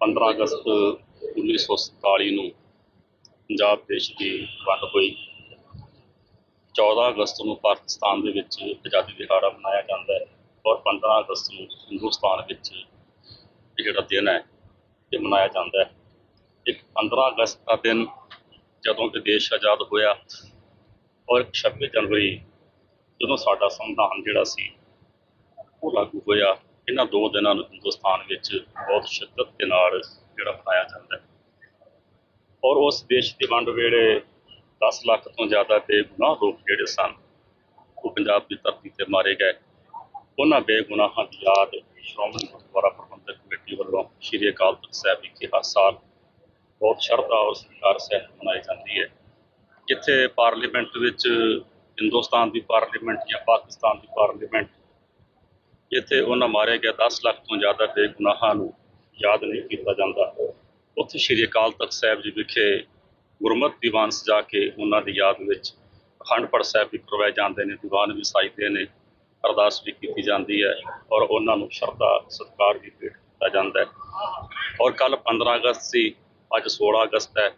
ਕੀ ਫਤਿਹ 15 ਅਗਸਤ 1947 ਨੂੰ ਪੰਜਾਬ ਦੇਸ਼ ਦੀ ਵੰਡ ਹੋਈ। 14 ਅਗਸਤ ਨੂੰ ਪਾਕਿਸਤਾਨ ਦੇ ਵਿੱਚ ਆਜ਼ਾਦੀ ਦਿਹਾੜਾ ਮਨਾਇਆ ਜਾਂਦਾ ਹੈ ਔਰ 15 ਅਗਸਤ ਨੂੰ ਹਿੰਦੁਸਤਾਨ ਵਿੱਚ ਇਹ ਜਿਹੜਾ ਦਿਨ ਹੈ, ਇਹ ਮਨਾਇਆ ਜਾਂਦਾ ਹੈ। ਇੱਕ 15 ਅਗਸਤ ਦਾ ਦਿਨ ਜਦੋਂ ਕਿ ਦੇਸ਼ ਆਜ਼ਾਦ ਹੋਇਆ ਔਰ 26 ਜਨਵਰੀ ਜਦੋਂ ਸਾਡਾ ਸੰਵਿਧਾਨ ਜਿਹੜਾ ਸੀ, ਉਹ ਲਾਗੂ ਹੋਇਆ। ਇਹਨਾਂ ਦੋ ਦਿਨਾਂ ਨੂੰ ਹਿੰਦੁਸਤਾਨ ਵਿੱਚ ਬਹੁਤ ਸ਼ਿੱਦਤ ਦੇ ਨਾਲ ਜਿਹੜਾ ਮਨਾਇਆ ਜਾਂਦਾ ਹੈ। ਔਰ ਉਸ ਦੇਸ਼ ਦੀ ਵੰਡ ਵੇਲੇ 10 ਲੱਖ ਤੋਂ ਜ਼ਿਆਦਾ ਬੇਗੁਨਾਹ ਲੋਕ ਜਿਹੜੇ ਸਨ, ਉਹ ਪੰਜਾਬ ਦੀ ਧਰਤੀ ਤੇ ਮਾਰੇ ਗਏ। ਉਹਨਾਂ ਬੇਗੁਨਾਹਾਂ ਦੀ ਯਾਦ ਸ਼੍ਰੋਮਣੀ ਗੁਰਦੁਆਰਾ ਪ੍ਰਬੰਧਕ ਕਮੇਟੀ ਵੱਲੋਂ ਸ਼੍ਰੀ ਅਕਾਲ ਤਖਤ ਸਾਹਿਬ ਵਿਖੇ ਹਰ ਸਾਲ ਬਹੁਤ ਸ਼ਰਧਾ ਔਰ ਸਤਿਕਾਰ ਸਹਿਤ ਮਨਾਈ ਜਾਂਦੀ ਹੈ। ਜਿੱਥੇ ਪਾਰਲੀਮੈਂਟ ਵਿੱਚ ਹਿੰਦੁਸਤਾਨ ਦੀ ਪਾਰਲੀਮੈਂਟ ਜਾਂ ਪਾਕਿਸਤਾਨ ਦੀ ਪਾਰਲੀਮੈਂਟ ਜਿੱਥੇ ਉਹਨਾਂ ਮਾਰੇ ਗਏ 10 ਲੱਖ ਤੋਂ ਜ਼ਿਆਦਾ ਦੇ ਗੁਨਾਹਾਂ ਨੂੰ ਯਾਦ ਨਹੀਂ ਕੀਤਾ ਜਾਂਦਾ। ਉੱਥੇ ਸ਼੍ਰੀ ਅਕਾਲ ਤਖਤ ਸਾਹਿਬ ਜੀ ਵਿਖੇ ਗੁਰਮਤਿ ਦੀਵਾਨ ਸਜਾ ਕੇ ਉਹਨਾਂ ਦੀ ਯਾਦ ਵਿੱਚ ਅਖੰਡ ਪਾਠ ਸਾਹਿਬ ਵੀ ਕਰਵਾਏ ਜਾਂਦੇ ਨੇ, ਦੀਵਾਨ ਵੀ ਸਾਜਦੇ ਨੇ, ਅਰਦਾਸ ਵੀ ਕੀਤੀ ਜਾਂਦੀ ਹੈ ਔਰ ਉਹਨਾਂ ਨੂੰ ਸ਼ਰਧਾ, ਸਤਿਕਾਰ ਵੀ ਭੇਟ ਕੀਤਾ ਜਾਂਦਾ ਹੈ। ਔਰ ਕੱਲ 15 ਅਗਸਤ ਸੀ, ਅੱਜ 16 ਅਗਸਤ ਹੈ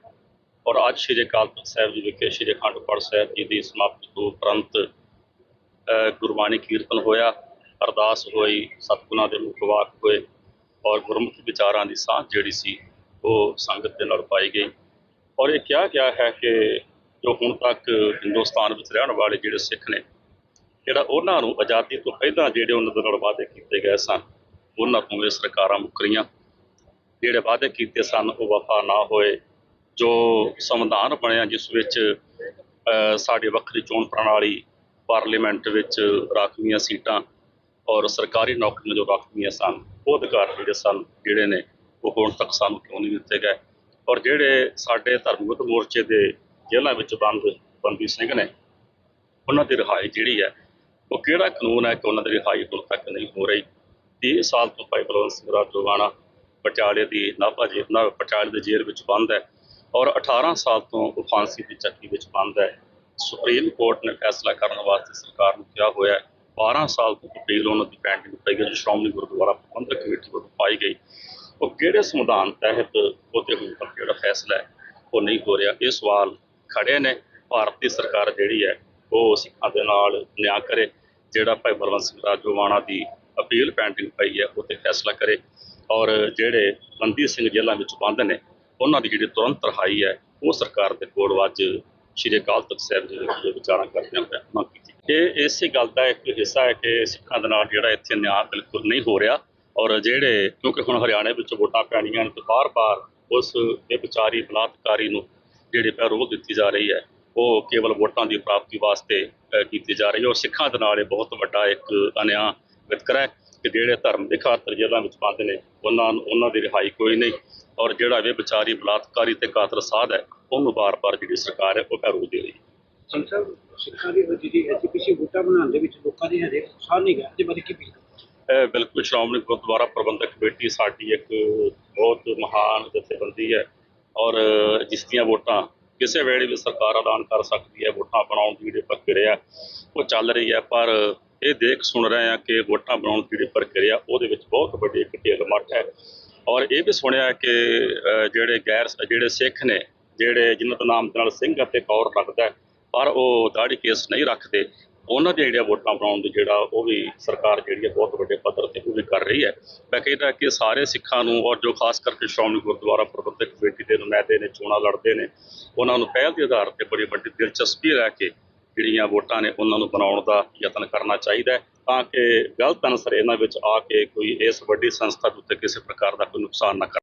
ਔਰ ਅੱਜ ਸ਼੍ਰੀ ਅਕਾਲ ਤਖਤ ਸਾਹਿਬ ਜੀ ਵਿਖੇ ਸ਼੍ਰੀ ਅਖੰਡ ਪਾਠ ਸਾਹਿਬ ਜੀ ਦੀ ਸਮਾਪਤੀ ਤੋਂ ਉਪਰੰਤ ਗੁਰਬਾਣੀ ਕੀਰਤਨ ਹੋਇਆ। ਅਰਦਾਸ ਹੋਈ, ਸਤਿਗੁਰਾਂ ਦੇ ਮੁਖ ਵਾਕ ਹੋਏ ਔਰ ਗੁਰਮੁਖੀ ਵਿਚਾਰਾਂ ਦੀ ਸਾਂਝ ਜਿਹੜੀ ਸੀ ਉਹ ਸੰਗਤ ਦੇ ਨਾਲ ਪਾਈ ਗਈ। ਔਰ ਇਹ ਕਿਹਾ ਗਿਆ ਹੈ ਕਿ ਜੋ ਹੁਣ ਤੱਕ ਹਿੰਦੁਸਤਾਨ ਵਿੱਚ ਰਹਿਣ ਵਾਲੇ ਜਿਹੜੇ ਸਿੱਖ ਨੇ, ਜਿਹੜਾ ਉਹਨਾਂ ਨੂੰ ਆਜ਼ਾਦੀ ਤੋਂ ਪਹਿਲਾਂ ਜਿਹੜੇ ਉਹਨਾਂ ਦੇ ਨਾਲ ਵਾਅਦੇ ਕੀਤੇ ਗਏ ਸਨ, ਉਹਨਾਂ ਤੋਂ ਇਹ ਸਰਕਾਰਾਂ ਮੁੱਕਰੀਆਂ ਜਿਹੜੇ ਵਾਅਦੇ ਕੀਤੇ ਸਨ ਉਹ ਵਫਾ ਨਾ ਹੋਏ। ਜੋ ਸੰਵਿਧਾਨ ਬਣਿਆ ਜਿਸ ਵਿੱਚ ਸਾਡੀ ਵੱਖਰੀ ਚੋਣ ਪ੍ਰਣਾਲੀ ਪਾਰਲੀਮੈਂਟ ਵਿੱਚ ਰਾਖਵੀਆਂ ਸੀਟਾਂ ਔਰ ਸਰਕਾਰੀ ਨੌਕਰੀਆਂ ਜੋ ਰੱਖਦੀਆਂ ਸਨ, ਉਹ ਅਧਿਕਾਰ ਜਿਹੜੇ ਸਨ, ਜਿਹੜੇ ਨੇ, ਉਹ ਹੁਣ ਤੱਕ ਸਾਨੂੰ ਕਿਉਂ ਨਹੀਂ ਦਿੱਤੇ ਗਏ? ਔਰ ਜਿਹੜੇ ਸਾਡੇ ਧਰਮਗਤ ਮੋਰਚੇ ਦੇ ਜੇਲ੍ਹਾਂ ਵਿੱਚ ਬੰਦ ਬੰਦੀ ਸਿੰਘ ਨੇ, ਉਹਨਾਂ ਦੀ ਰਿਹਾਈ ਜਿਹੜੀ ਹੈ, ਉਹ ਕਿਹੜਾ ਕਾਨੂੰਨ ਹੈ ਕਿ ਉਹਨਾਂ ਦੀ ਰਿਹਾਈ ਹੁਣ ਤੱਕ ਨਹੀਂ ਹੋ ਰਹੀ? 30 ਸਾਲ ਤੋਂ ਭਾਈ ਬਲਵੰਤ ਸਿੰਘ ਰਾਜੋਵਾਣਾ ਪਟਿਆਲੇ ਦੀ ਨਾਭਾ ਜੇਲ੍ਹ, ਨਾ ਪਟਿਆਲੇ ਦੇ ਜੇਲ੍ਹ ਵਿੱਚ ਬੰਦ ਹੈ ਔਰ 18 ਸਾਲ ਤੋਂ ਉਹ ਫਾਂਸੀ ਦੀ ਚੱਕੀ ਵਿੱਚ ਬੰਦ ਹੈ। ਸੁਪਰੀਮ ਕੋਰਟ ਨੇ ਫੈਸਲਾ ਕਰਨ ਵਾਸਤੇ ਸਰਕਾਰ ਨੂੰ ਕਿਹਾ ਹੋਇਆ 12 ਸਾਲ ਤੋਂ ਅਪੀਲ ਉਹਨਾਂ ਦੀ ਪੈਂਟਿੰਗ ਪਈ ਹੈ ਜੋ ਸ਼੍ਰੋਮਣੀ ਗੁਰਦੁਆਰਾ ਪ੍ਰਬੰਧਕ ਕਮੇਟੀ ਵੱਲੋਂ ਪਾਈ ਗਈ, ਉਹ ਕਿਹੜੇ ਸੰਵਿਧਾਨ ਤਹਿਤ ਉਹਤੇ ਹੁਣ ਤੱਕ ਜਿਹੜਾ ਫੈਸਲਾ ਹੈ, ਉਹ ਨਹੀਂ ਹੋ ਰਿਹਾ? ਇਹ ਸਵਾਲ ਖੜੇ ਨੇ। ਭਾਰਤ ਦੀ ਸਰਕਾਰ ਜਿਹੜੀ ਹੈ, ਉਹ ਸਿੱਖਾਂ ਦੇ ਨਾਲ ਨਿਆਂ ਕਰੇ, ਜਿਹੜਾ ਭਾਈ ਬਲਵੰਤ ਸਿੰਘ ਰਾਜੋਵਾਣਾ ਦੀ ਅਪੀਲ ਪੈਂਟਿੰਗ ਪਈ ਹੈ, ਉਹ ਤੇ ਫੈਸਲਾ ਕਰੇ। ਔਰ ਜਿਹੜੇ ਬੰਦੀ ਸਿੰਘ ਜੇਲ੍ਹਾਂ ਵਿੱਚ ਬੰਦ ਨੇ, ਉਹਨਾਂ ਦੀ ਜਿਹੜੀ ਤੁਰੰਤ ਰਿਹਾਈ ਹੈ, ਉਹ ਸਰਕਾਰ ਦੇ ਕੋਲ ਅੱਜ ਸ਼੍ਰੀ ਅਕਾਲ ਤਖਤ ਸਾਹਿਬ ਜੀ ਦੇ ਵਿਚਾਰਾਂ ਕਰਦਿਆਂ ਹੋਇਆ ਮੰਗ ਕੀਤੀ। ਇਹ ਇਸੇ ਗੱਲ ਦਾ ਇੱਕ ਹਿੱਸਾ ਹੈ ਕਿ ਸਿੱਖਾਂ ਦੇ ਨਾਲ ਜਿਹੜਾ ਇੱਥੇ ਨਿਆਂ ਬਿਲਕੁਲ ਨਹੀਂ ਹੋ ਰਿਹਾ ਔਰ ਜਿਹੜੇ, ਕਿਉਂਕਿ ਹੁਣ ਹਰਿਆਣੇ ਵਿੱਚ ਵੋਟਾਂ ਪੈਣੀਆਂ ਨੇ ਤੇ ਬਾਰ-ਬਾਰ ਉਸ ਇਹ ਵਿਚਾਰੀ ਬਲਾਤਕਾਰੀ ਨੂੰ ਜਿਹੜੀ ਪੈਰੋਲ ਦਿੱਤੀ ਜਾ ਰਹੀ ਹੈ, ਉਹ ਕੇਵਲ ਵੋਟਾਂ ਦੀ ਪ੍ਰਾਪਤੀ ਵਾਸਤੇ ਕੀਤੀ ਜਾ ਰਹੀ ਹੈ ਔਰ ਸਿੱਖਾਂ ਦੇ ਨਾਲ ਇਹ ਬਹੁਤ ਵੱਡਾ ਇੱਕ ਅਨਿਆਂ ਵਿਤਕਰਾ ਹੈ। ਕਿ ਜਿਹੜੇ ਧਰਮ ਦੇ ਖਾਤਰ ਜੇਲ੍ਹਾਂ ਵਿੱਚ ਬੰਦ ਨੇ ਉਹਨਾਂ ਉਹਨਾਂ ਦੀ ਰਿਹਾਈ ਕੋਈ ਨਹੀਂ। ਔਰ ਜਿਹੜਾ ਵੇ ਵਿਚਾਰੀ ਬਲਾਤਕਾਰੀ ਤੇ ਕਾਤਲ ਸਾਧ ਹੈ ਉਹਨੂੰ ਬਾਰ-ਬਾਰ ਜਿਹੜੀ ਸਰਕਾਰ ਹੈ ਉਹ ਪੈਰੋਲ ਦੇ ਰਹੀ ਹੈ। ਸਿੱਖਾਂ ਦੀ ਬਣਾਉਣ ਦੇ ਵਿੱਚ ਲੋਕਾਂ ਦੀ ਹਜੇ ਉਤਸ਼ਾਹ ਨਹੀਂ ਗਿਆ ਤੇ ਬਾਰੇ ਕੀ ਵੀ ਇਹ ਬਿਲਕੁਲ ਸ਼੍ਰੋਮਣੀ ਗੁਰਦੁਆਰਾ ਪ੍ਰਬੰਧਕ ਕਮੇਟੀ ਸਾਡੀ ਇੱਕ ਬਹੁਤ ਮਹਾਨ ਜਥੇਬੰਦੀ ਹੈ। ਔਰ ਜਿਸ ਦੀਆਂ ਵੋਟਾਂ ਕਿਸੇ ਵੇਲੇ ਵੀ ਸਰਕਾਰ ਐਲਾਨ ਕਰ ਸਕਦੀ ਹੈ ਵੋਟਾਂ ਬਣਾਉਣ ਦੀ ਜਿਹੜੀ ਪ੍ਰਕਿਰਿਆ ਉਹ ਚੱਲ ਰਹੀ ਹੈ। ਪਰ ਇਹ ਦੇਖ ਸੁਣ ਰਹੇ ਆ ਕਿ ਵੋਟਾਂ ਬਣਾਉਣ ਦੀ ਜਿਹੜੀ ਪ੍ਰਕਿਰਿਆ, ਉਹਦੇ ਵਿੱਚ ਬਹੁਤ ਵੱਡੀ ਇੱਕ ਢਿੱਲ ਮੱਠ ਹੈ। ਔਰ ਇਹ ਵੀ ਸੁਣਿਆ ਕਿ ਜਿਹੜੇ ਗੈਰ ਜਿਹੜੇ ਸਿੱਖ ਨੇ, ਜਿਹੜੇ ਜਿਨ੍ਹਾਂ ਦਾ ਨਾਮ ਦੇ ਨਾਲ ਸਿੰਘ ਅਤੇ ਕੌਰ ਲੱਗਦਾ ਪਰ ਉਹ ਦਾੜੀ ਕੇਸ ਨਹੀਂ ਰੱਖਦੇ। ਉਹਨਾਂ ਦੇ ਜਿਹੜੀਆਂ ਵੋਟਾਂ ਬਣਾਉਣ ਦੀ ਜਿਹੜਾ, ਉਹ ਵੀ ਸਰਕਾਰ ਜਿਹੜੀ ਹੈ ਬਹੁਤ ਵੱਡੇ ਪੱਧਰ ਤੇ ਉਹ ਵੀ ਕਰ ਰਹੀ ਹੈ। ਮੈਂ ਕਹਿੰਦਾ ਕਿ ਸਾਰੇ ਸਿੱਖਾਂ ਨੂੰ, ਔਰ ਜੋ ਖਾਸ ਕਰਕੇ ਸ਼੍ਰੋਮਣੀ ਗੁਰਦੁਆਰਾ ਪ੍ਰਬੰਧਕ ਕਮੇਟੀ ਦੇ ਨੁਮਾਇੰਦੇ ਨੇ, ਚੋਣਾਂ ਲੜਦੇ ਨੇ, ਉਹਨਾਂ ਨੂੰ ਪਹਿਲ ਦੇ ਆਧਾਰ ਤੇ ਬੜੀ ਵੱਡੀ ਦਿਲਚਸਪੀ ਲੈ ਕੇ ਜਿਹੜੀਆਂ ਵੋਟਾਂ ਨੇ ਉਹਨਾਂ ਨੂੰ ਬਣਾਉਣ ਦਾ ਯਤਨ ਕਰਨਾ ਚਾਹੀਦਾ ਹੈ ਤਾਂ ਕਿ ਗਲਤ ਅਨਸਰ ਇਹਨਾਂ ਵਿੱਚ ਆ ਕੇ ਕੋਈ ਇਸ ਵੱਡੀ ਸੰਸਥਾ ਦੇ ਉੱਤੇ ਕਿਸੇ ਪ੍ਰਕਾਰ ਦਾ ਕੋਈ ਨੁਕਸਾਨ ਨਾ ਕਰ।